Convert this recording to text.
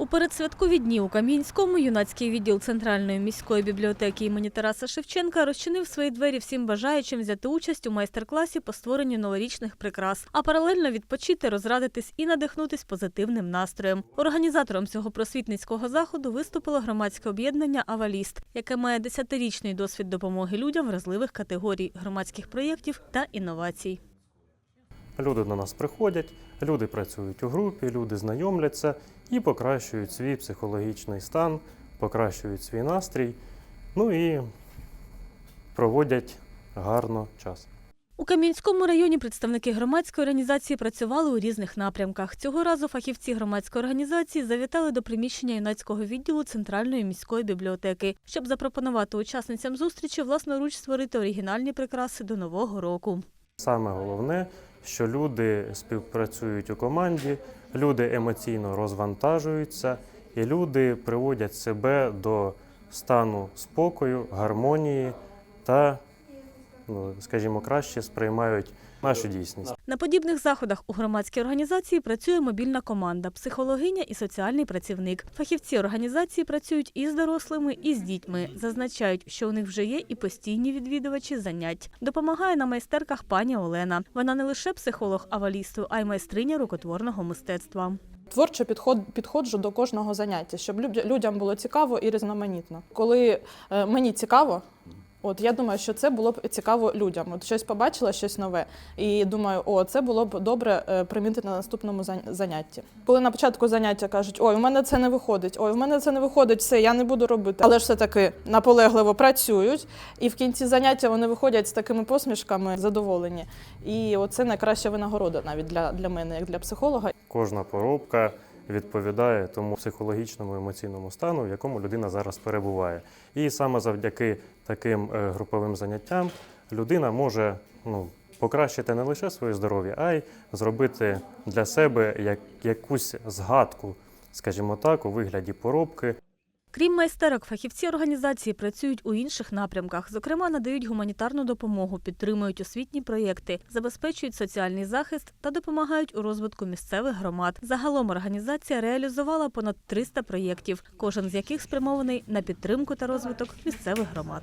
У передсвяткові дні у Кам'янському юнацький відділ Центральної міської бібліотеки імені Тараса Шевченка розчинив свої двері всім бажаючим взяти участь у майстер-класі по створенню новорічних прикрас, а паралельно відпочити, розрадитись і надихнутись позитивним настроєм. Організатором цього просвітницького заходу виступило громадське об'єднання Аваліст, яке має десятирічний досвід допомоги людям вразливих категорій, громадських проєктів та інновацій. Люди до нас приходять, люди працюють у групі, люди знайомляться і покращують свій психологічний стан, покращують свій настрій, ну і проводять гарно час. У Кам'янському районі представники громадської організації працювали у різних напрямках. Цього разу фахівці громадської організації завітали до приміщення юнацького відділу Центральної міської бібліотеки, щоб запропонувати учасницям зустрічі власноруч створити оригінальні прикраси до нового року. Саме головне, що люди співпрацюють у команді, люди емоційно розвантажуються, і люди приводять себе до стану спокою, гармонії та, скажімо, краще сприймають нашу дійсність. На подібних заходах у громадській організації працює мобільна команда, психологиня і соціальний працівник. Фахівці організації працюють і з дорослими, і з дітьми. Зазначають, що у них вже є і постійні відвідувачі занять. Допомагає на майстерках пані Олена. Вона не лише психолог авалісту, а й майстриня рукотворного мистецтва. Творчо підход, підходжу до кожного заняття, щоб людям було цікаво і різноманітно. Коли е, мені цікаво, от я думаю, що це було б цікаво людям. От щось побачила, щось нове, і думаю, о, це було б добре е, примінити на наступному занятті. Коли на початку заняття кажуть, ой, у мене це не виходить, ой, у мене це не виходить, все, я не буду робити. Але ж все таки наполегливо працюють, і в кінці заняття вони виходять з такими посмішками, задоволені. І оце найкраща винагорода навіть для, для мене, як для психолога. Кожна поробка відповідає тому психологічному емоційному стану, в якому людина зараз перебуває. І саме завдяки таким е, груповим заняттям людина може ну, покращити не лише своє здоров'я, а й зробити для себе як, якусь згадку, скажімо так, у вигляді поробки. Крім майстерок, фахівці організації працюють у інших напрямках. Зокрема, надають гуманітарну допомогу, підтримують освітні проєкти, забезпечують соціальний захист та допомагають у розвитку місцевих громад. Загалом організація реалізувала понад 300 проєктів, кожен з яких спрямований на підтримку та розвиток місцевих громад.